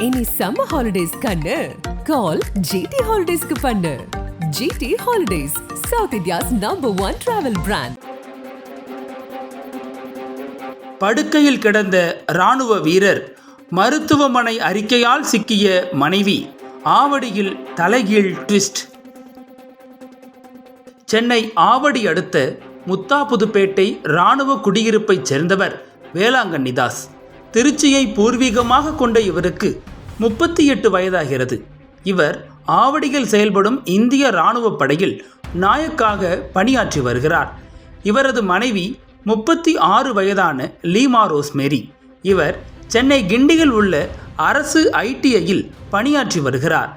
இனி summer holidays கண்ணு. கால் GT ஹாலிடேஸ்க்கு பண்ணு. GT holidays south India's number one travel brand படுக்கையில் கிடந்த ராணுவ வீரர் மருத்துவமனை அறிக்கையால் சிக்கிய மனைவி. ஆவடியில் தலைகீழ் ட்விஸ்ட் சென்னை ஆவடி அடுத்த முத்தாபுதுப்பேட்டை இராணுவ குடியிருப்பைச் சேர்ந்தவர் வேளாங்கண்ணி தாஸ். திருச்சியை பூர்வீகமாக கொண்ட இவருக்கு முப்பத்தி எட்டு வயதாகிறது. இவர் ஆவடியில் செயல்படும் இந்திய இராணுவ படையில் நாயக்காக பணியாற்றி வருகிறார். இவரது மனைவி முப்பத்தி ஆறு வயதான லீமா ரோஸ்மேரி. இவர் சென்னை கிண்டியில் உள்ள அரசு ஐடிஐயில் பணியாற்றி வருகிறார்.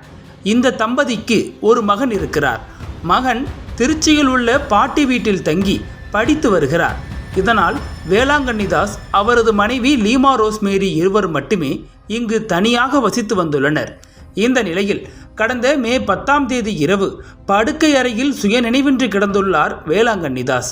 இந்த தம்பதிக்கு ஒரு மகன் இருக்கிறார். மகன் திருச்சியில் உள்ள பாட்டி வீட்டில் தங்கி படித்து வருகிறார். இதனால் வேளாங்கண்ணிதாஸ் அவரது மனைவி லீமா ரோஸ்மேரி இருவர் மட்டுமே இங்கு தனியாக வசித்து வந்துள்ளனர். இந்த நிலையில் கடந்த மே பத்தாம் தேதி இரவு படுக்கை அறையில் சுயநினைவின்றி கிடந்துள்ளார் வேளாங்கண்ணிதாஸ்.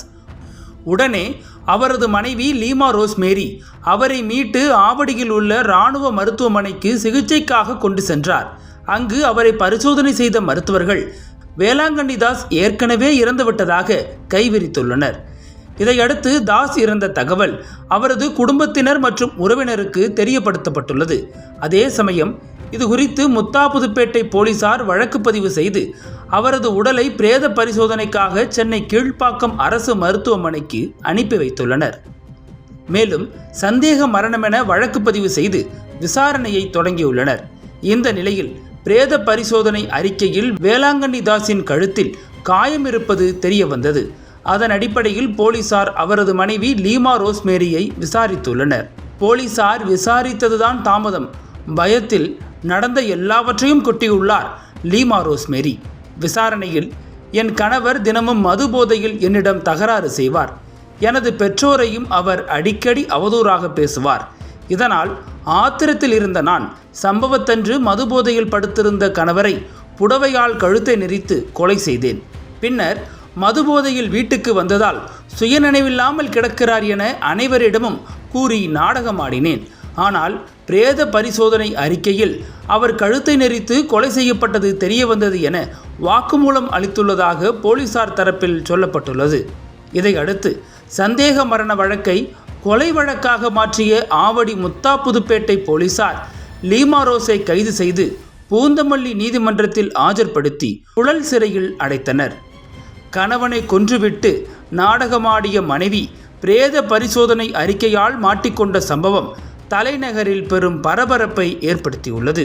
உடனே அவரது மனைவி லீமா ரோஸ்மேரி அவரை மீட்டு ஆவடியில் உள்ள இராணுவ மருத்துவமனைக்கு சிகிச்சைக்காக கொண்டு சென்றார். அங்கு அவரை பரிசோதனை செய்த மருத்துவர்கள் வேளாங்கண்ணி தாஸ் ஏற்கனவே இறந்துவிட்டதாக கைவிரித்துள்ளனர். இதையடுத்து தாஸ் இறந்த தகவல் அவரது குடும்பத்தினர் மற்றும் உறவினருக்கு தெரியப்படுத்தப்பட்டுள்ளது. அதே சமயம் இது குறித்து முத்தாபுதுப்பேட்டை போலீசார் வழக்கு பதிவு செய்து அவரது உடலை பிரேத பரிசோதனைக்காக சென்னை கீழ்ப்பாக்கம் அரசு மருத்துவமனைக்கு அனுப்பி வைத்துள்ளனர். மேலும் சந்தேக மரணமென வழக்கு பதிவு செய்து விசாரணையை தொடங்கியுள்ளனர். இந்த நிலையில் பிரேத பரிசோதனை அறிக்கையில் வேளாங்கண்ணி தாஸின் கழுத்தில் காயம் இருப்பது தெரிய வந்தது அதன் அடிப்படையில் போலீசார் அவரது மனைவி லீமா ரோஸ்மேரியை விசாரித்துள்ளனர். போலீசார் விசாரித்ததுதான் தாமதம். பயத்தில் நடந்த எல்லாவற்றையும் கொட்டியுள்ளார் லீமா ரோஸ்மேரி. விசாரணையில் என் கணவர் தினமும் மது போதையில் என்னிடம் தகராறு செய்வார். எனது பெற்றோரையும் அவர் அடிக்கடி அவதூறாக பேசுவார். இதனால் ஆத்திரத்தில் இருந்த நான் சம்பவத்தன்று மது போதையில் படுத்திருந்த கணவரை புடவையால் கழுத்தை நெரித்து கொலை செய்தேன். பின்னர் மதுபோதையில் வீட்டுக்கு வந்ததால் சுயநினைவில்லாமல் கிடக்கிறார் என அனைவரிடமும் கூறி நாடகமாடினேன். ஆனால் பிரேத பரிசோதனை அறிக்கையில் அவர் கழுத்தை நெரித்து கொலை செய்யப்பட்டது தெரிய வந்தது என வாக்குமூலம் அளித்துள்ளதாக போலீசார் தரப்பில் சொல்லப்பட்டுள்ளது. இதையடுத்து சந்தேக மரண வழக்கை கொலை வழக்காக மாற்றிய ஆவடி முத்தாப்புதுப்பேட்டை போலீசார் லீமா ரோஸை கைது செய்து பூந்தமல்லி நீதிமன்றத்தில் ஆஜர்படுத்தி புழல் சிறையில் அடைத்தனர். கணவனை கொன்றுவிட்டு நாடகமாடிய மனைவி பிரேத பரிசோதனை அறிக்கையால் மாட்டிக்கொண்ட சம்பவம் தலைநகரில் பெரும் பரபரப்பை ஏற்படுத்தியுள்ளது.